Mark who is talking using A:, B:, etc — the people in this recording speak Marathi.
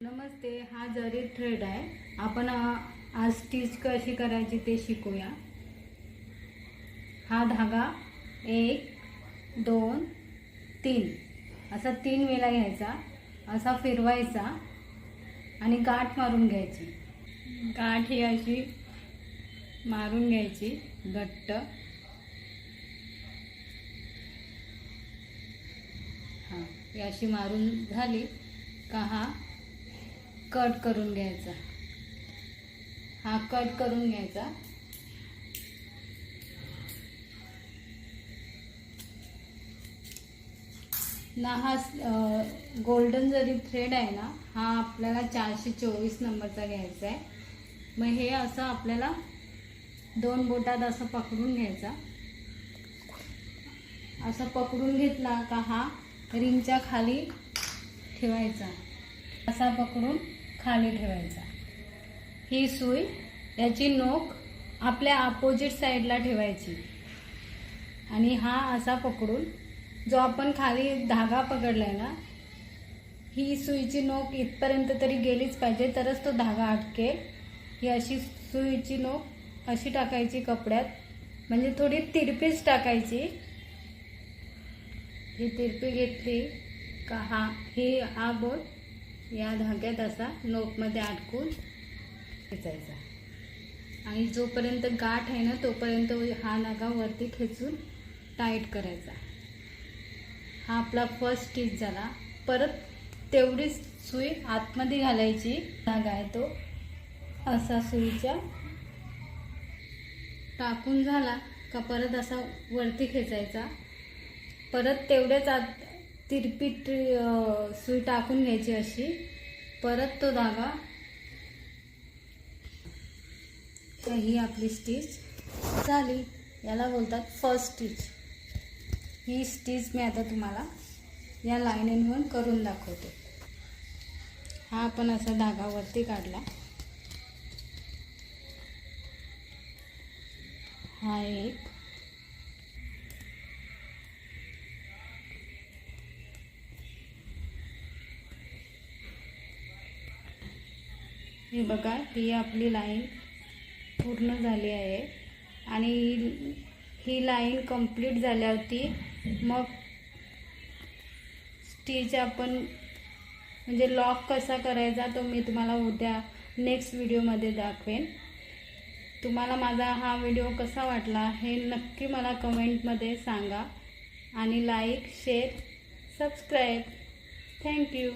A: नमस्ते हा जरी थ्रेड आहे आपण आज स्टिच कशी करायची ते शिकूया. हा धागा एक दोन तीन. असा तीन वेळा घ्यायचा असा फिरवायचा आणि गाठ मारून घ्यायची. गाठ ही अशी मारून घ्यायची घट्ट. हां ही अशी मारून झाली का हा कट करून घ्यायचा. हा कट करून घ्यायचा. ना हा गोल्डन जरी थ्रेड आहे ना हा आपल्याला चारशे चोवीस नंबरचा घ्यायचा आहे. मग हे असं आपल्याला दोन बोटात असं पकडून घ्यायचा. असं पकडून घेतला का हा रिंगच्या खाली ठेवायचा. असा पकडून खाली ठेवायचा. ही सुई याची नोक आपल्या अपोजिट साईडला ठेवायची. आणि हा असा पकडून जो आपण खाली धागा पकडलाय ना ही सुईची नोक इथपर्यंत तरी गेलीच पाहिजे तरच तो धागा अटकेल. ही अशी सुईची नोक अशी टाकायची कपड्यात म्हणजे थोडी तिरपीच टाकायची. ही तिरपी घेतली का हा ही हा बोट या धाग्यात असा नोकमध्ये अडकून खेचायचा. आणि जोपर्यंत गाठ आहे ना तोपर्यंत हा नागा वरती खेचून टाईट करायचा. हा आपला फर्स्ट स्टिच झाला. परत तेवढीच सुई आतमध्ये घालायची. धागा आहे तो असा सुईच्या टाकून झाला का परत असा वरती खेचायचा. परत तेवढ्याच आत तिरपीट सुई टाकून घ्यायची अशी. परत तो धागा. तर ही आपली स्टिच. झाली. याला बोलतात फर्स्ट स्टिच ही स्टिच मी आता तुम्हाला या लाईनीवरून करून दाखवते. हा आपण असा धागा वरती काढला. हा एक. हे बघा ही आपली लाईन पूर्ण झाली आहे. आणि ही- ही लाईन कंप्लीट झाल्यावरती मग स्टिच आपण म्हणजे लॉक कसा करायचा तो मी तुम्हाला उद्या नेक्स्ट व्हिडिओमध्ये दाखवेन. तुम्हाला माझा हा व्हिडिओ कसा वाटला हे नक्की मला कमेंटमध्ये सांगा. आणि लाईक शेअर सबस्क्राईब थँक्यू